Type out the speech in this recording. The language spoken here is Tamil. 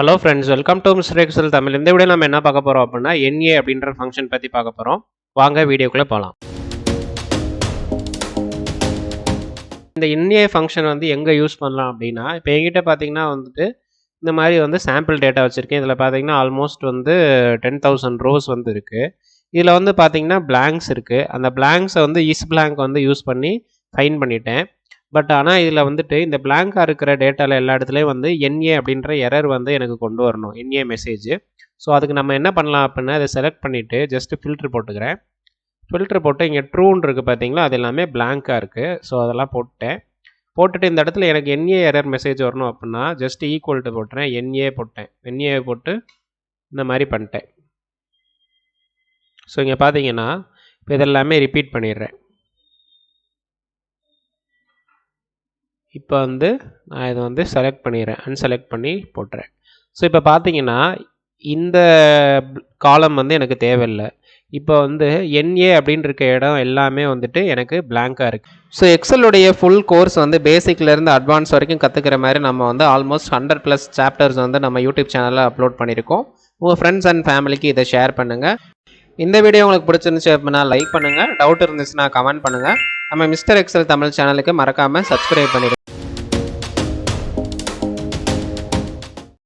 Hello friends welcome to mister Excel Tamil இந்த வீடியோ நம்ம என்ன பார்க்க போகிறோம் அப்படின்னா என்ஏ அப்படின்ற ஃபங்க்ஷன் பற்றி பார்க்க போகிறோம் வாங்க வீடியோக்குள்ளே போகலாம் இந்த என்ஏ ஃபங்க்ஷன் வந்து எங்கே யூஸ் பண்ணலாம் அப்படின்னா இப்போ என்கிட்ட பார்த்தீங்கன்னா வந்துட்டு இந்த மாதிரி வந்து சாம்பிள் டேட்டா வச்சுருக்கேன். இதில் பார்த்தீங்கன்னா ஆல்மோஸ்ட் வந்து டென் தௌசண்ட் ரோஸ் வந்து இருக்குது இதில் வந்து பார்த்தீங்கன்னா பிளாங்க்ஸ் இருக்குது அந்த பிளாங்க்ஸை வந்து இஸ் பிளாங்க் வந்து யூஸ் பண்ணி ஃபைன் பண்ணிட்டேன். பட் ஆனால் இதில் வந்துட்டு இந்த பிளாங்காக இருக்கிற டேட்டாவில் எல்லா இடத்துலையும் வந்து என்ஏ அப்படின்ற எரர் வந்து எனக்கு கொண்டு வரணும். என்ஏ மெசேஜ் ஸோ அதுக்கு நம்ம என்ன பண்ணலாம் அப்படின்னா அதை செலக்ட் பண்ணிவிட்டு ஜஸ்ட் ஃபில்ட்ரு போட்டுக்கிறேன். ஃபில்ட்ரு போட்டு இங்கே ட்ரூன் இருக்குது பார்த்தீங்களா அது எல்லாமே பிளாங்காக இருக்குது ஸோ அதெல்லாம் போட்டேன் போட்டுட்டு இந்த இடத்துல எனக்கு என்ஏ எரர் மெசேஜ் வரணும் அப்படின்னா ஜஸ்ட் ஈக்குவல்ட்டு போட்டுறேன். என்ஏ போட்டேன். என்ஏ போட்டு இந்த மாதிரி பண்ணிட்டேன். ஸோ இங்கே பார்த்தீங்கன்னா இப்போ இதெல்லாமே ரிப்பீட் பண்ணிடுறேன். இப்போ வந்து நான் இதை வந்து செலக்ட் பண்ணிடுறேன். அன்செலக்ட் பண்ணி போட்டுறேன். ஸோ இப்போ பார்த்தீங்கன்னா இந்த காலம் வந்து எனக்கு தேவையில்லை. இப்போ வந்து என்ஏ அப்படின்னு இருக்க இடம் எல்லாமே வந்துட்டு எனக்கு பிளாங்காக இருக்குது ஸோ எக்ஸலுடைய ஃபுல் கோர்ஸ் வந்து பேசிக்லேருந்து அட்வான்ஸ் வரைக்கும் கற்றுக்கிற மாதிரி நம்ம வந்து ஆல்மோஸ்ட் ஹண்ட்ரட் ப்ளஸ் சாப்டர்ஸ் வந்து நம்ம யூடியூப் சேனலில் அப்லோட் பண்ணியிருக்கோம். உங்கள் ஃப்ரெண்ட்ஸ் அண்ட் ஃபேமிலிக்கு இதை ஷேர் பண்ணுங்கள் இந்த வீடியோ உங்களுக்கு பிடிச்சிருந்துச்சு அப்படின்னா லைக் பண்ணுங்கள் டவுட் இருந்துச்சுன்னா கமெண்ட் பண்ணுங்கள் நம்ம மிஸ்டர் எக்ஸல் தமிழ் சேனலுக்கு மறக்காமல் சப்ஸ்கிரைப் பண்ணிடுங்க.